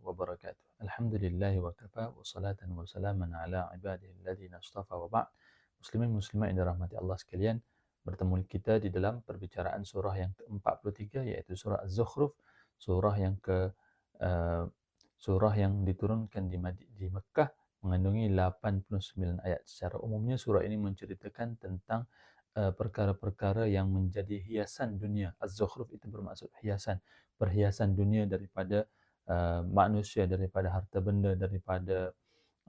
Wabarakatuh. Alhamdulillah wa kafa wa salatan wa salaman ala ibadihi alladhina astafa wa ba'd. Muslimin muslimat yang dirahmati Allah sekalian, bertemu kita di dalam perbicaraan surah yang ke-43 iaitu surah Az-Zukhruf, surah yang ke uh, surah yang diturunkan di di Mekah mengandungi 89 ayat. Secara umumnya surah ini menceritakan tentang perkara-perkara yang menjadi hiasan dunia. Az-Zukhruf itu bermaksud hiasan, perhiasan dunia daripada uh, manusia, daripada harta benda, daripada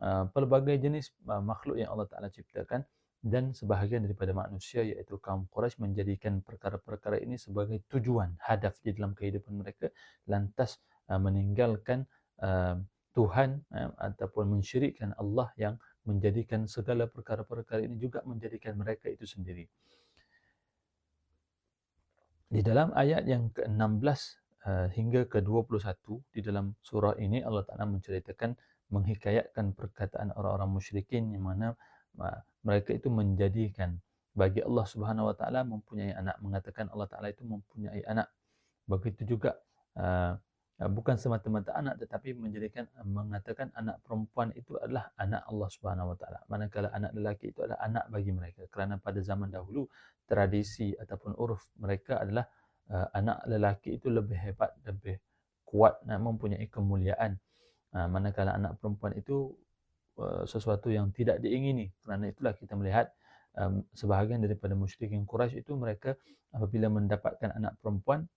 uh, pelbagai jenis uh, makhluk yang Allah Taala ciptakan dan sebahagian daripada manusia iaitu kaum Quraisy menjadikan perkara-perkara ini sebagai tujuan, hadaf di dalam kehidupan mereka lantas uh, meninggalkan uh, Tuhan uh, ataupun mensyirikkan Allah yang menjadikan segala perkara-perkara ini juga menjadikan mereka itu sendiri. Di dalam ayat yang ke-16 uh, hingga ke-21 di dalam surah ini Allah Taala menceritakan menghikayatkan perkataan orang-orang musyrikin yang mana mereka itu menjadikan bagi Allah Subhanahu Wa Taala mempunyai anak mengatakan Allah Taala itu mempunyai anak. Begitu juga uh, bukan semata-mata anak tetapi menjadikan ah, mengatakan anak perempuan itu adalah anak Allah Subhanahu Wa Taala. Manakala anak lelaki itu adalah anak bagi mereka. Kerana pada zaman dahulu tradisi ataupun uruf mereka adalah uh, anak lelaki itu lebih hebat lebih kuat dan mempunyai kemuliaan. Uh, manakala anak perempuan itu uh, sesuatu yang tidak diingini. Kerana itulah kita melihat um, sebahagian daripada musyrikin Quraisy itu mereka apabila mendapatkan anak perempuan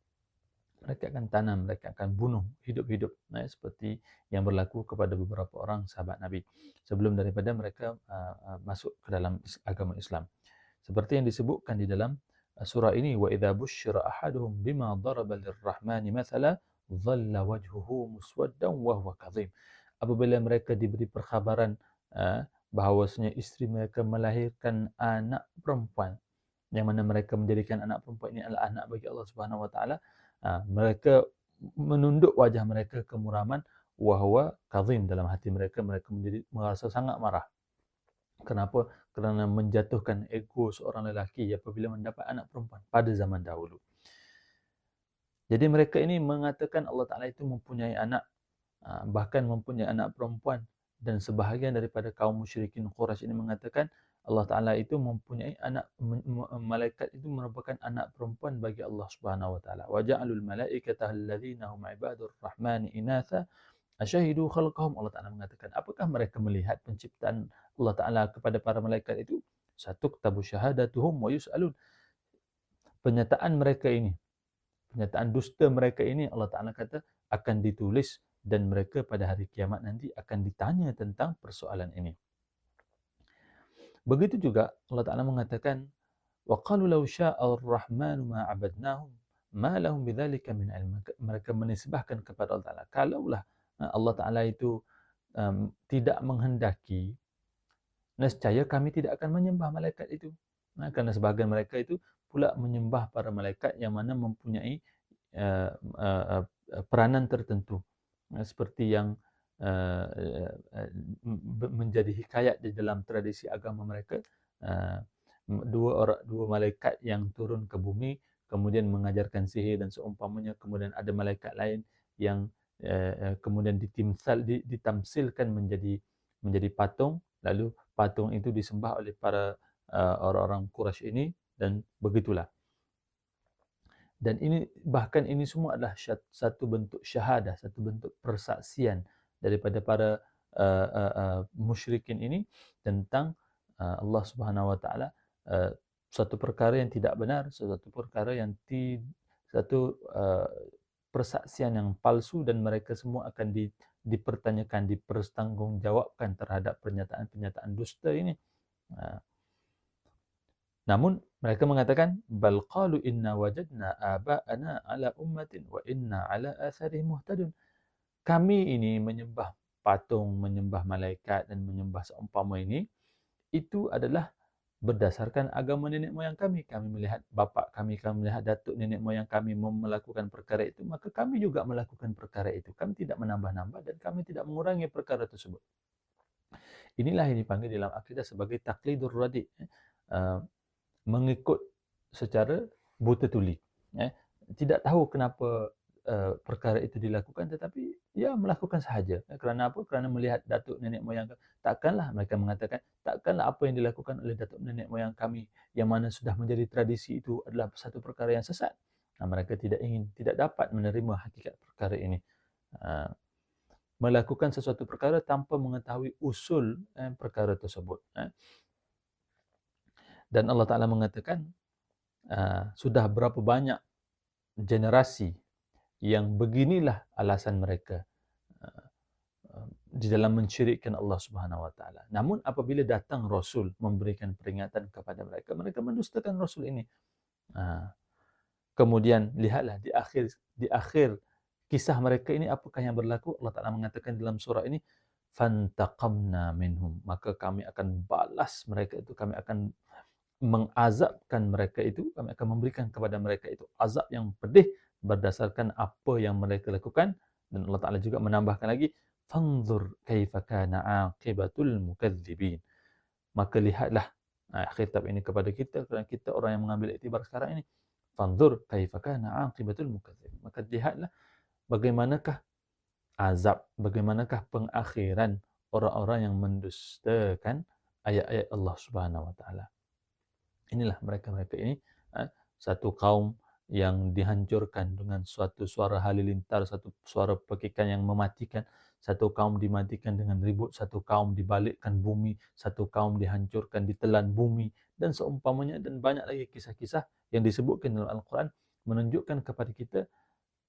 mereka akan tanam, mereka akan bunuh hidup-hidup ya, seperti yang berlaku kepada beberapa orang sahabat Nabi sebelum daripada mereka uh, uh, masuk ke dalam agama Islam. Seperti yang disebutkan di dalam surah ini wa idza busyira ahaduhum bima daraba lirrahmani mathala dhalla wajhuhu muswaddan wa huwa kadhim. Apabila mereka diberi perkhabaran uh, bahawasanya isteri mereka melahirkan anak perempuan yang mana mereka menjadikan anak perempuan ini adalah anak bagi Allah Subhanahu wa taala ha, mereka menunduk wajah mereka kemuraman wahwa kazim dalam hati mereka mereka menjadi merasa sangat marah. Kenapa? Kerana menjatuhkan ego seorang lelaki apabila mendapat anak perempuan pada zaman dahulu. Jadi mereka ini mengatakan Allah Taala itu mempunyai anak ha, bahkan mempunyai anak perempuan. Dan sebahagian daripada kaum musyrikin Quraisy ini mengatakan Allah Taala itu mempunyai anak malaikat itu merupakan anak perempuan bagi Allah Subhanahu wa taala. Wa ja'alul malaikata alladzina hum ibadur rahmani inatha asyahidu khalqahum Allah Taala mengatakan apakah mereka melihat penciptaan Allah Taala kepada para malaikat itu satu kitabu syahadatuhum wa yus'alun penyataan mereka ini penyataan dusta mereka ini Allah Taala kata akan ditulis dan mereka pada hari kiamat nanti akan ditanya tentang persoalan ini. Begitu juga Allah Taala mengatakan qalu law syaa ar-rahmanu ma 'abadnahum ma lahum bidzalika min ilm. Mereka menisbahkan kepada Allah Taala kalaulah ha, Allah Taala itu um, tidak menghendaki nescaya kami tidak akan menyembah malaikat itu. Nah, kerana sebahagian mereka itu pula menyembah para malaikat yang mana mempunyai uh, uh, uh, peranan tertentu. Uh, seperti yang Uh, uh, uh, menjadi hikayat di dalam tradisi agama mereka. Dua orang dua malaikat yang turun ke bumi kemudian mengajarkan sihir dan seumpamanya kemudian ada malaikat lain yang kemudian ditimsal ditamsilkan menjadi menjadi patung. Lalu patung itu disembah oleh para orang-orang Quraisy ini dan begitulah. Dan ini bahkan ini semua adalah satu bentuk syahadah satu bentuk persaksian daripada para uh, uh, uh, musyrikin ini tentang uh, Allah Subhanahu Wa Taala uh, satu perkara yang tidak benar, satu perkara yang ti satu uh, persaksian yang palsu dan mereka semua akan di, dipertanyakan, dipertanggungjawabkan terhadap pernyataan-pernyataan dusta ini. Uh, namun mereka mengatakan bal qalu inna wajadna aba'ana ala ummatin wa inna ala atharihim muhtadun kami ini menyembah patung, menyembah malaikat dan menyembah seumpama ini itu adalah berdasarkan agama nenek moyang kami. Kami melihat bapa kami, kami melihat datuk nenek moyang kami melakukan perkara itu, maka kami juga melakukan perkara itu. Kami tidak menambah-nambah dan kami tidak mengurangi perkara tersebut. Inilah yang dipanggil dalam akidah sebagai taklidur radi. Uh, mengikut secara buta tuli. Eh. Tidak tahu kenapa uh, perkara itu dilakukan tetapi ya melakukan sahaja. Kerana apa? Kerana melihat datuk nenek moyang takkanlah mereka mengatakan takkanlah apa yang dilakukan oleh datuk nenek moyang kami yang mana sudah menjadi tradisi itu adalah satu perkara yang sesat. Nah, mereka tidak ingin tidak dapat menerima hakikat perkara ini. Uh, melakukan sesuatu perkara tanpa mengetahui usul eh, perkara tersebut eh. dan Allah Taala mengatakan sudah berapa banyak generasi yang beginilah alasan mereka uh, uh, di dalam mensyirikkan Allah Subhanahu wa taala. Namun apabila datang rasul memberikan peringatan kepada mereka, mereka mendustakan rasul ini. Uh, kemudian lihatlah di akhir di akhir kisah mereka ini apakah yang berlaku? Allah Taala mengatakan dalam surah ini fantaqamna minhum maka kami akan balas mereka itu kami akan mengazabkan mereka itu kami akan memberikan kepada mereka itu azab yang pedih berdasarkan apa yang mereka lakukan. Dan Allah Taala juga menambahkan lagi fanzur kaifa kana aqibatul mukadzibin maka lihatlah nah, khitab ini kepada kita kerana kita orang yang mengambil iktibar sekarang ini fanzur kaifa kana aqibatul mukadzibin maka lihatlah bagaimanakah azab bagaimanakah pengakhiran orang-orang yang mendustakan ayat-ayat Allah Subhanahu wa taala. Inilah mereka-mereka ini satu kaum yang dihancurkan dengan suatu suara halilintar, satu suara pekikan yang mematikan, satu kaum dimatikan dengan ribut, satu kaum dibalikkan bumi, satu kaum dihancurkan, ditelan bumi, dan seumpamanya, dan banyak lagi kisah-kisah yang disebutkan dalam Al-Quran menunjukkan kepada kita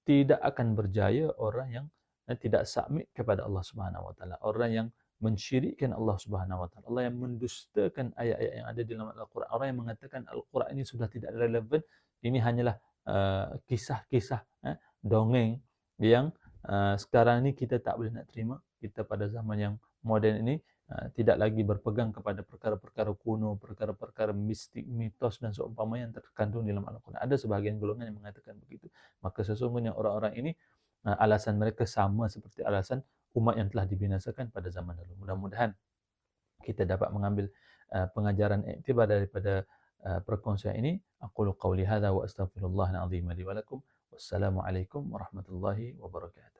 tidak akan berjaya orang yang eh, tidak submit kepada Allah Subhanahu Wa Taala, orang yang mensyirikkan Allah Subhanahu Wa Taala, Allah yang mendustakan ayat-ayat yang ada di dalam Al-Quran, orang yang mengatakan Al-Quran ini sudah tidak relevan, ini hanyalah kisah-kisah uh, dongeng yang uh, sekarang ni kita tak boleh nak terima kita pada zaman yang moden ini uh, tidak lagi berpegang kepada perkara-perkara kuno, perkara-perkara mistik, mitos dan seumpama yang terkandung dalam Al-Quran. Ada sebahagian golongan yang mengatakan begitu. Maka sesungguhnya orang-orang ini uh, alasan mereka sama seperti alasan umat yang telah dibinasakan pada zaman dulu. Mudah-mudahan kita dapat mengambil uh, pengajaran iktibar daripada perkongsian ini aqulu qawli hadha wa astaghfirullahal azim li wa lakum. Wassalamu alaikum warahmatullahi wabarakatuh